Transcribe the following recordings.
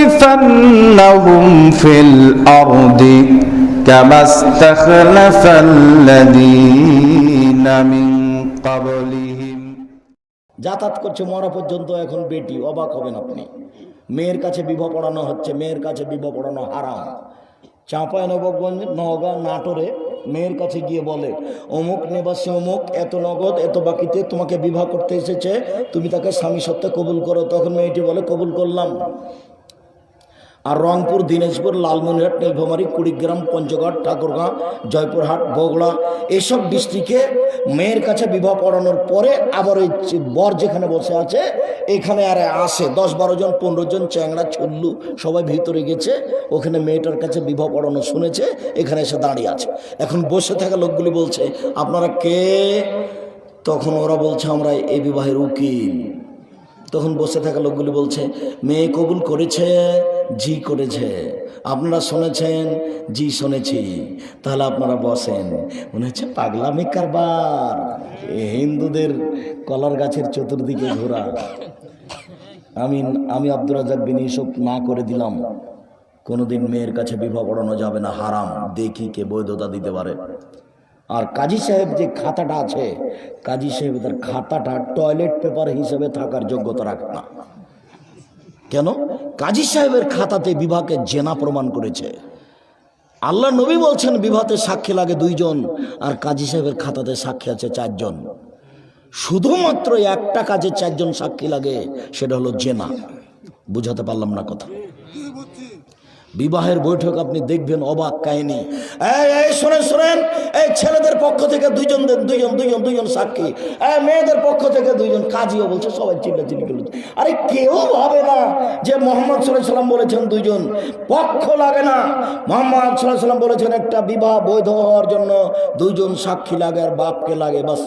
ليستخلفنهم في الأرض كما استخلف الذين من قبلهم যাতায়াত করছে মরা পর্যন্ত এখন বেটি অবাক হবেন আপনি মেয়ের কাছে বিবাহ পড়ানো হচ্ছে মেয়ের কাছে বিবাহ পড়ানো হারাম চাঁপায় নবাবগঞ্জ নওগাঁ নাটোরে মেয়ের কাছে গিয়ে বলে, অমুক নিবাসী অমুক, এত নগদ, এত বাকিতে তোমাকে বিবাহ করতে এসেছে, তুমি তাকে স্বামী সত্ত্বে কবুল করো। তখন মেয়েটি বলে, কবুল করলাম। আর রংপুর, দিনাজপুর, লালমনিরহাট, নীলফামারী, কুড়িগ্রাম, পঞ্চগড়, ঠাকুরগাঁ, জয়পুরহাট, বগুড়া, এসব ডিস্ট্রিক্টে মেয়ের কাছে বিবাহ পড়ানোর পরে আবার ওই বর যেখানে বসে আছে এখানে আর আসে, দশ বারো জন, পনেরো জন, চ্যাংড়া, ছুল্লু সবাই ভিতরে গেছে, ওখানে মেয়েটার কাছে বিবাহ পড়ানো শুনেছে, এখানে এসে দাঁড়িয়ে আছে। এখন বসে থাকা লোকগুলি বলছে, আপনারা কে? তখন ওরা বলছে, আমরা এই বিবাহের উকিল। তখন বসে থাকা লোকগুলি বলছে, মেয়ে কবুল করেছে? জি করেছে। আপনারা শুনেছেন? জি শুনেছি। তাহলে আপনারা বসেন। মনে হচ্ছে পাগলামি কারবার। হিন্দুদের কলার গাছের চতুর্দিকে ঘোরা। আমি আমি আব্দুর রাজাক বিন ইসব না করে দিলাম। কোনোদিন মেয়ের কাছে বিবাহ পড়ানো যাবে না, হারাম। দেখি কে বৈধতা দিতে পারে। আর কাজী সাহেব যে খাতাটা আছে, কাজী সাহেব তার খাতাটা টয়লেট পেপার হিসেবে থাকার যোগ্যতা রাখে না। কেন? কাজী সাহেবের খাতাতে বিবাহকে জেনা প্রমাণ করেছে। আল্লাহ নবী বলছেন বিবাহতে সাক্ষী লাগে দুইজন, আর কাজী সাহেবের খাতাতে সাক্ষী আছে চারজন। শুধুমাত্র একটা কাজে চারজন সাক্ষী লাগে, সেটা হলো জেনা। বুঝাতে পারলাম না কথা। বিবাহের বৈঠক আপনি দেখবেন অবাক কাহিনী। এই শোনেন শোনেন, এই ছেলেদের পক্ষ থেকে দুইজন দুইজন দুইজন দুইজন সাক্ষী। মেয়েদের পক্ষ থেকে দুইজন কাজীও বলছে, সবাই চিল্লা চিল্লি আরে কেউ ভাবে না যে মোহাম্মদ সাল্লাম বলেছেন দুইজন। পক্ষ লাগে না। মোহাম্মদ সাল্লাম বলেছেন একটা বিবাহ বৈধ হওয়ার জন্য দুইজন সাক্ষী লাগে আর বাপকে লাগে, বাস।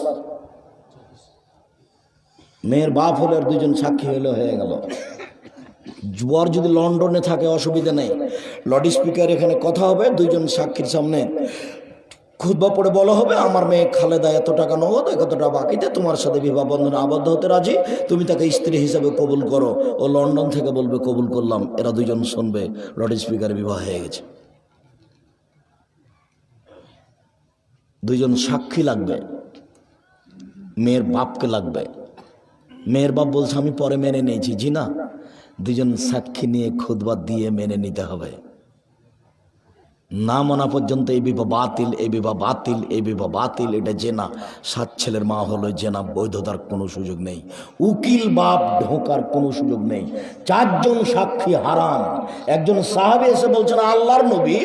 মেয়ের বাপ হলে আর দুইজন সাক্ষী হলে হয়ে গেল। জুয়ার যদি লন্ডনে থাকে, অসুবিধা নেই। লাউড স্পিকার এখানে কথা হবে, দুইজন সাক্ষীর সামনে। খুদবা পড়ে বলা হবে, আমার মেয়ে খালেদা এত টাকা নগদ, এত টাকা বাকিতে, তোমার সাথে বিবাহ বন্ধনে আবদ্ধ হতে রাজি। তুমি তাকে স্ত্রী হিসাবে কবুল করো। ও লন্ডন থেকে বলবে, কবুল করলাম। এরা দুজন শুনবে লাউড স্পিকারে বিবাহ হয়ে গেছে। দুইজন সাক্ষী লাগবে। মেয়ের বাপকে লাগবে। মেয়ের বাপ বলছে, আমি পরে মেনে নিয়েছি। জি না। দুজন সাক্ষী নিয়ে খুদবাদ দিয়ে মেনে নিতে হবে। না মানা পর্যন্ত এই বিবাহ বাতিল, এই বিবাহ বাতিল, এই বিবাহ বাতিল, এটা জেনা। সাত ছেলের মা হলো জেনা, বৈধতার কোনো সুযোগ নেই। উকিল বাপ ঢোকার কোনো সুযোগ নেই। চারজন সাক্ষী হারাম একজন সাহাবি এসে বলছেন, আল্লাহর নবী,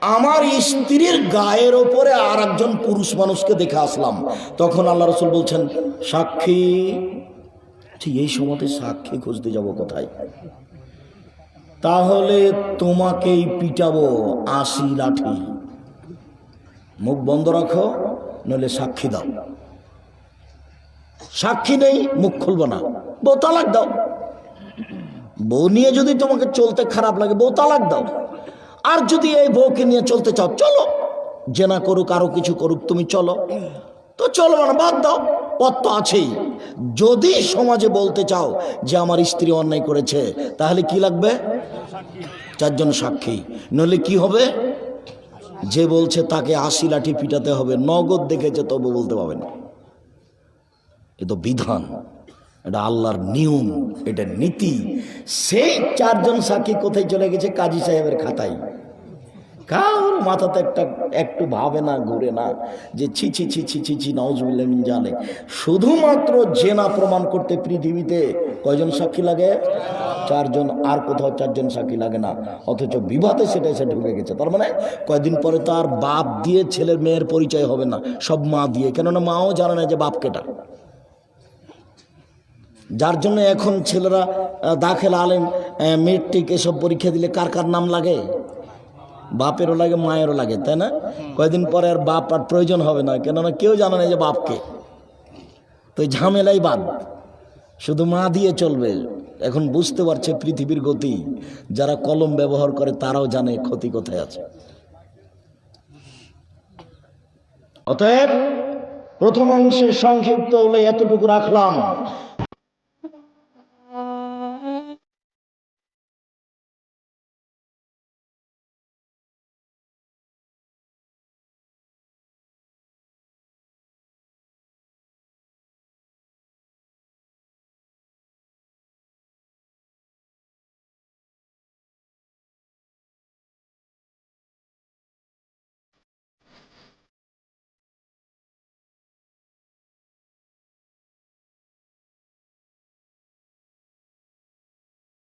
আমার স্ত্রীর গায়ের ওপরে আর একজন পুরুষ মানুষকে দেখে আসলাম। তখন আল্লাহ রসুল বলছেন, সাক্ষী ঠিক এই সময়তে সাক্ষী খুঁজতে যাব কোথায়? তাহলে তোমাকেই পিটাবো আশি লাঠি। মুখ বন্ধ রাখো, নইলে সাক্ষী দাও। সাক্ষী নেই, মুখ খুলবো না। বউ তালাক দাও। বউ নিয়ে যদি তোমাকে চলতে খারাপ লাগে, বউ তালাক দাও। আর যদি এই বউকে নিয়ে চলতে চাও, চলো। জেনা করুক, আরও কিছু করুক, তুমি চলো। তো চলো না বাদ দাও। পথ তো আছেই। যদি সমাজে বলতে চাও যে আমার স্ত্রী অন্যায় করেছে, তাহলে কি লাগবে? চারজন সাক্ষী। নইলে কি হবে? যে বলছে তাকে আশি লাঠি পিটাতে হবে, নগদ দেখেছে তবু বলতে পারবে না। এ তো বিধান, এটা আল্লাহর নিয়ম, এটা নীতি। সেই চারজন সাক্ষী কোথায় চলে গেছে? কাজী সাহেবের খাতায়। কার মাথাতে একটা, একটু ভাবে না, ঘুরে না, যে ছি ছি ছি ছি ছি ছি নজমিন জানে। শুধুমাত্র জেনা প্রমাণ করতে পৃথিবীতে কয়জন সাক্ষী লাগে? চারজন, আর কোথাও চারজন সাক্ষী লাগে না। অথচ বিবাদে সেটা এসে ঢুকে গেছে। তার মানে কয়দিন পরে তো আর বাপ দিয়ে ছেলের মেয়ের পরিচয় হবে না। সব মা দিয়ে। কেননা মাও জানে না যে বাপ কেটা। যার জন্য এখন ছেলেরা দাখিল আলেম মেট্রিক এসব পরীক্ষা দিলে কার কার নাম লাগে? বাপেরও লাগে, মায়েরও লাগে, তাই না? কয়দিন পরে আর বাপ আর প্রয়োজন হবে না, কেননা কেউ জানে না যে বাপকে। তো ঝামেলাই বাদ। শুধু মা দিয়ে চলবে, এখন বুঝতে পারছে পৃথিবীর গতি। যারা কলম ব্যবহার করে, তারাও জানে ক্ষতি কোথায় আছে। অতএব প্রথম অংশে সংক্ষিপ্ত হলে এতটুকু রাখলাম।